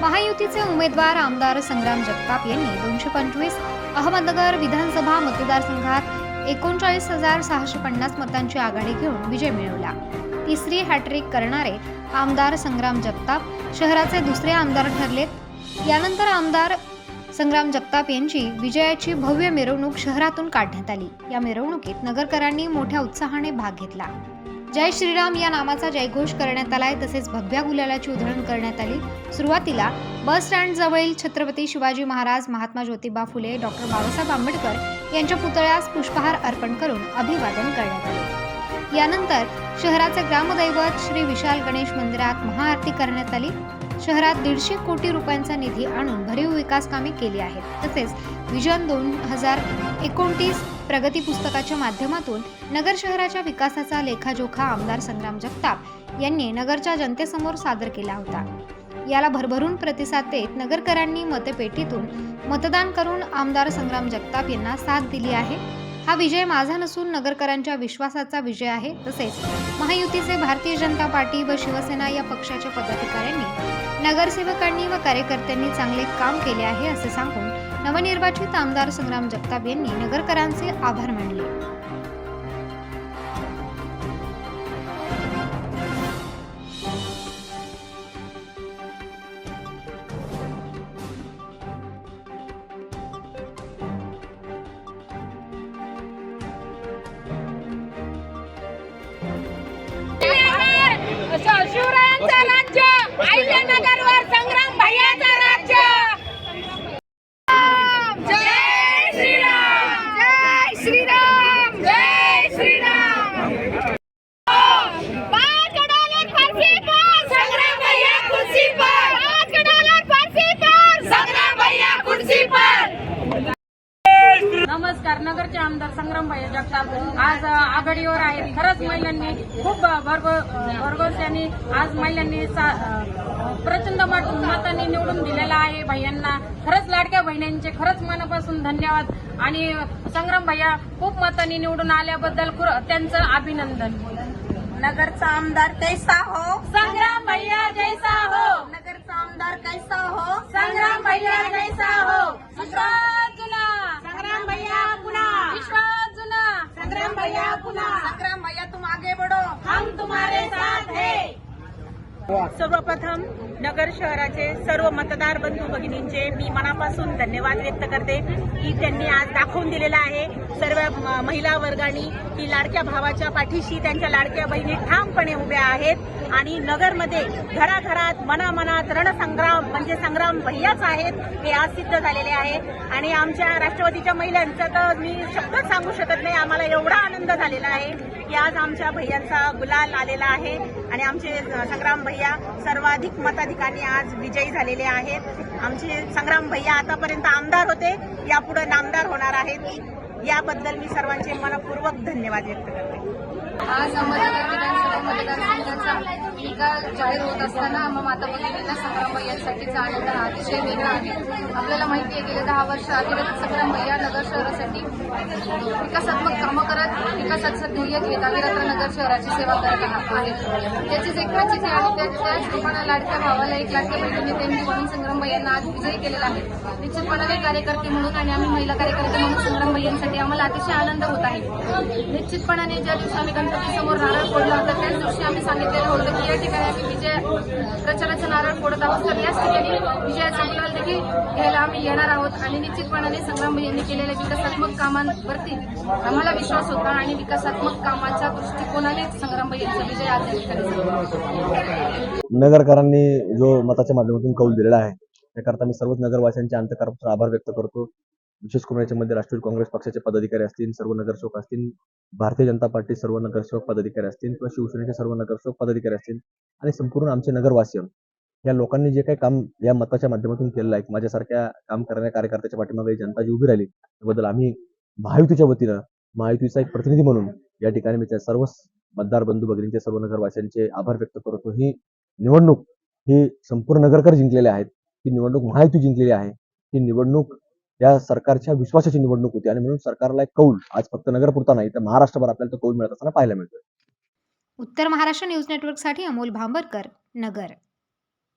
महायुतीचे उमेदवार आमदार संग्राम जगताप यांनी दोनशे पंचवीस अहमदनगर विधानसभा मतदारसंघात एकोणचाळीस हजार सहाशे पन्नास मतांची आघाडी घेऊन विजय मिळवला. तिसरी हॅट्रिक करणारे आमदार संग्राम जगताप शहराचे दुसरे आमदार ठरलेत. यानंतर आमदार संग्राम जगताप यांची विजयाची भव्य मिरवणूक शहरातून काढण्यात आली. या मिरवणुकीत नगरकरांनी मोठ्या उत्साहाने भाग घेतला. जय श्रीराम या नामाचा जयघोष करण्यात आलाय. तसेच भगव्या गुलालाची उधळण करण्यात आली. सुरुवातीला बस स्टँड जवळील छत्रपती शिवाजी महाराज महात्मा ज्योतिबा फुले डॉक्टर बाबासाहेब आंबेडकर यांच्या पुतळ्यास पुष्पहार अर्पण करून अभिवादन करण्यात आले. यानंतर शहराचे ग्रामदैवत श्री विशाल गणेश मंदिरात महाआरती करण्यात आली. शहरात दीडशे कोटी रुपयांचा निधी आणून भरीव विकास कामे केली आहेत. तसेच विजन दोन हजार एकोणतीस प्रगती पुस्तकाच्या माध्यमातून नगर शहराच्या विकासाचा लेखाजोखा आमदार संग्राम जगताप यांनी नगरच्या जनतेसमोर सादर केला होता. याला भरभरून प्रतिसाद देत नगरकरांनी मतपेटीतून मतदान करून आमदार संग्राम जगताप यांना साथ दिली आहे. हा विजय माझा नसून नगरकरांच्या विश्वासाचा विजय आहे. तसेच महायुतीचे भारतीय जनता पार्टी व शिवसेना या पक्षाच्या पदाधिकाऱ्यांनी नगरसेवकांनी व कार्यकर्त्यांनी चांगले काम केले आहे असे सांगून नवनिर्वाचित आमदार संग्राम जगताप यांनी नगरकरांचे आभार मानले. अहिल्यानगरवर संग्राम भैयाचा राज्य जय श्रीराम जय श्रीराम जय श्रीराम पाच डॉलर फारसी पर संग्राम भैया कुर्सी पर पाच डॉलर फारसी पर संग्राम भैया कुर्सी पर नमस्कार संग्रामभाई जगताप आज आघाडीवर आहेत. खरंच महिलांनी खूप भरघो भरघोस यांनी आज महिलांनी प्रचंड मत मतांनी निवडून दिलेला आहे भैयांना खरंच लाडक्या बहिणींचे खरंच मनापासून धन्यवाद. आणि संग्राम भैया खूप मतांनी निवडून आल्याबद्दल त्यांचं अभिनंदन. नगरचा आमदार कैसा हो. संग्राम भैया जैसा हो नगरचा आमदार कैसा हो संग्राम भैया जैसा हो विश्वास जुना संग्राम भैया पुन्हा विश्वास जुना संग्राम भैया पुन्हा. संग्राम भैया तुम आगे बढ़ो हम तुम्हारे साथ है सर्वप्रथम नगर शहराचे सर्व मतदार बंधू भगिनींचे मी मनापासून धन्यवाद व्यक्त करते की त्यांनी आज दाखवून दिलेला आहे. सर्व महिला वर्गाने की लाडक्या भावाच्या पाठीशी त्यांच्या लाडक्या बहिणी ठामपणे उभ्या आहेत आणि नगरमध्ये घराघरात मनामनात रणसंग्राम म्हणजे संग्राम भैयाच आहेत हे आज सिद्ध झालेले आहे. आणि आमच्या राष्ट्रवादीच्या महिलांचा तर मी शब्दच सांगू शकत नाही आम्हाला एवढा आनंद झालेला आहे. की आज आमच्या भैयांचा गुलाल आलेला आहे आणि आमचे संग्राम भैया सर्वाधिक मताधिकांनी आज विजयी झालेले आहेत. आमचे संग्राम भैया आतापर्यंत आमदार होते यापुढे नामदार होणार आहेत. याबद्दल मी सर्वांचे मनपूर्वक धन्यवाद व्यक्त करते. आज अहमदनगर विधानसभा मतदारसंघाचा निकाल जाहीर होत असताना मग माता भगिनींना संग्राम भैयांसाठीचा आनंद हा अतिशय वेगळा आहे. आपल्याला माहिती आहे गेल्या दहा वर्ष अविरत संग्राम भैया नगर करण्यासाठी विकासात्मक कामं करत विकासाचं ध्येय घेत अविरत नगर शहराची सेवा करत आहे त्याचीच एक प्रचिती आणि त्याच रूपाने लाडक्या भावाला एक लाडक्या बहिणीने त्यांनी म्हणून संग्राम भैयांना आज विजयी केलेला आहे. निश्चितपणाने कार्यकर्ते म्हणून आणि आम्ही महिला कार्यकर्ते म्हणून संग्राम भैयांसाठी आम्हाला अतिशय आनंद होत आहे. निश्चितपणाने ज्या दिवशी आम्ही गणपती समोर नारळ फोडला होता त्याच दिवशी आम्ही सांगितलेलं होतं की या ठिकाणी आम्ही विजय प्रचाराचं नारळ फोडत आहोत. तर याच ठिकाणी विजयाचा गुलाल देखील घ्यायला आम्ही येणार आहोत. आणि निश्चितपणाने संग्राम यांनी केलेल्या विकासात्मक कामांवरती आम्हाला विश्वास होता आणि विकासात्मक कामाच्या दृष्टिकोनाने संग्राम यांचा विजय आज या ठिकाणी नगरकरांनी जो मताच्या माध्यमातून कौल दिलेला आहे त्याकरता मी सर्वच नगरवासियांचे अंतकरापासून आभार व्यक्त करतो. विशेष करून याच्यामध्ये राष्ट्रीय काँग्रेस पक्षाचे पदाधिकारी असतील सर्व नगरसेवक असतील भारतीय जनता पार्टी सर्व नगरसेवक पदाधिकारी असतील किंवा शिवसेनेचे सर्व नगरसेवक पदाधिकारी असतील आणि संपूर्ण आमचे नगरवासीय या लोकांनी जे काही काम या मताच्या माध्यमातून केलेलं आहे माझ्यासारख्या काम करणाऱ्या कार्यकर्त्याच्या पाठीमागे जनता जी उभी राहिली त्याबद्दल आम्ही महायुतीच्या वतीनं महायुतीचा एक प्रतिनिधी म्हणून या ठिकाणी मी त्या सर्व मतदार बंधू भगिनींचे सर्व नगरवासियांचे आभार व्यक्त करतो. ही निवडणूक ही संपूर्ण नगरकर जिंकलेले आहेत ही निवडणूक महायुती जिंकलेली आहे ही निवडणूक या सरकारच्या विश्वासाची निवडणूक होती आणि म्हणून सरकारला एक कौल आज फक्त नगरपुरता नाही तर महाराष्ट्रभर आपल्याला तो कौल मिळत असताना पाहायला मिळतोय. उत्तर महाराष्ट्र न्यूज नेटवर्कसाठी अमोल भांबरकर नगर.